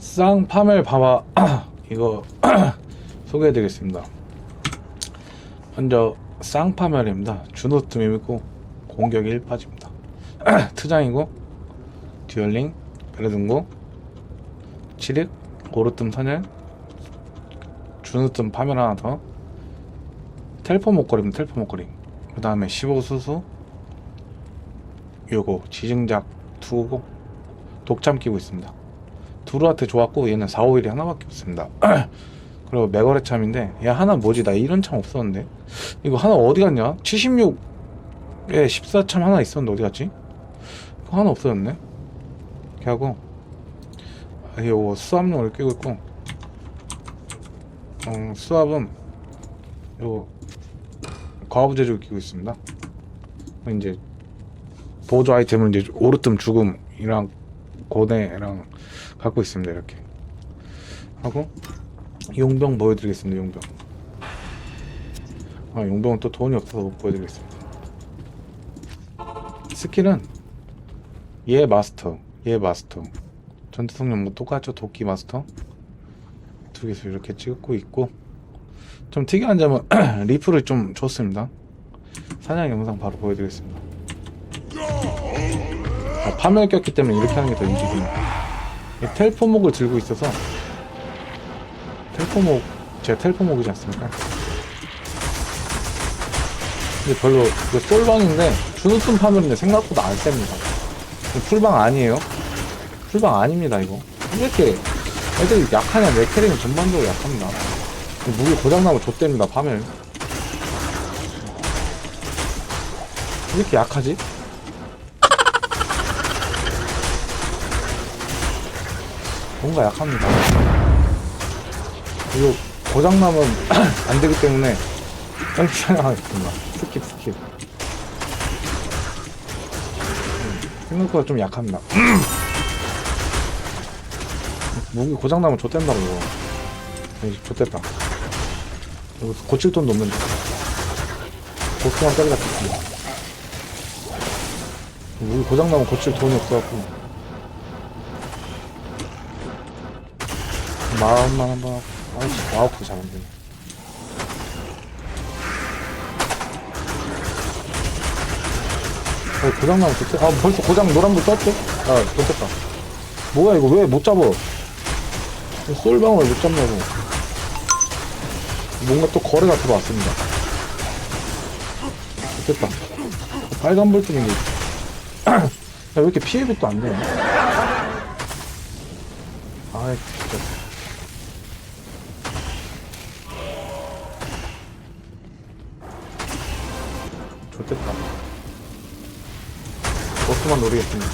쌍파멜 바바 이거 소개해드리겠습니다. 먼저 쌍파멜입니다. 주노트임이고 공격이 1파집니다. 트장이고 듀얼링 베레둥고 치릭 오르뜸 선열 주누뜸 파멸 하나 더 텔포 목걸이입니다. 텔포 목걸이 그 다음에 15수수 요거 지증작 투고 독참 끼고 있습니다. 두루한테 좋았고 얘는 4, 5일이 하나밖에 없습니다. 그리고 메거레 참인데 얘 하나 뭐지 나 이런 참 없었는데 이거 하나 어디 갔냐? 76에 14참 하나 있었는데 어디 갔지? 그거 하나 없어졌네. 이렇게 하고 아, 요거 수압용을 끼고 있고 어, 수압은 요 과부 제조를 끼고 있습니다. 이제 보조 아이템은 이제 오르뜸 죽음이랑 고대랑 갖고 있습니다 이렇게. 하고 용병 보여드리겠습니다 용병. 아 용병은 또 돈이 없어서 못 보여드리겠습니다. 스킬은 얘 마스터 얘 마스터. 전투 성능 뭐 똑같죠? 도끼 마스터? 두 개서 이렇게 찍고 있고. 좀 특이한 점은 리플을 좀 줬습니다. 사냥 영상 바로 보여드리겠습니다. 아, 파멸 꼈기 때문에 이렇게 하는 게더 인기입니다 이 텔포목을 들고 있어서 텔포목 제가 텔포목이지 않습니까? 근데 별로 이거 솔방인데 주누슨 파멸인데 생각보다 안 셉니다 풀방 아니에요? 풀방 아닙니다 이거 왜 이렇게 애들이 약하냐 내 캐릭은 전반적으로 약합니다 무기 고장나면 좆됩니다 파멸 왜 이렇게 약하지? 뭔가 약합니다. 이거 고장나면 안 되기 때문에 빨리 사냥하겠습니다. 스킵, 스킵. 음, 생각보다 좀 약합니다. 무기 고장나면 좆된다고, 이거. 좆됐다. 이거 고칠 돈도 없는데. 고스만 때리다 죽습니다. 무기 고장나면 고칠 돈이 없어갖고. 마음만 한번 하고 아이씨 마우스 잘안 되네. 어 고장 나면 좋대. 아 벌써 고장 노란불 떴죠? 아 좋겠다. 뭐야 이거 왜 못 잡어 이 솔방울 못 잡냐고. 뭔가 또 거래가 들어왔습니다. 좋겠다. 빨간 불 뜨는 게 야, 왜 이렇게 피해도 또안 되냐? 아이 진짜 좋겠다. 버스만 노리겠습니다.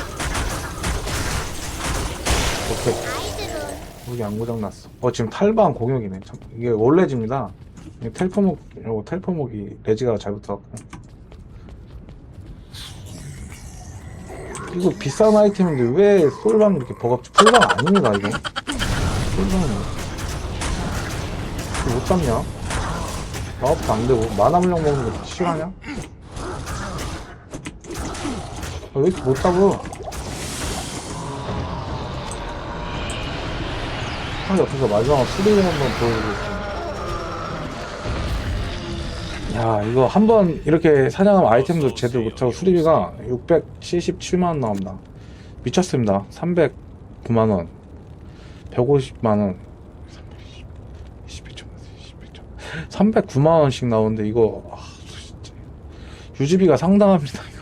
오케이. 여기 안 고장 났어. 어 지금 탈방 공격이네. 참, 이게 원래집니다. 텔포목, 이거 텔포목이 레지가 잘 붙어갖고. 이거 비싼 아이템인데 왜 솔방 이렇게 버겁지? 풀방 아닙니다 이거. 솔방은 못 잡냐? 마법도 안 되고 만화 물량 먹는 거 실화냐? 아, 왜 이렇게 못 잡어? 한 옆에서 마지막으로 수리를 한번 보여드리겠습니다. 야, 이거 한 번 이렇게 사냥하면 아이템도 제대로 못하고 수리비가 677만원 나옵니다. 미쳤습니다. 309만원, 150만원, 309만원씩 나오는데 이거, 아. 유지비가 상당합니다.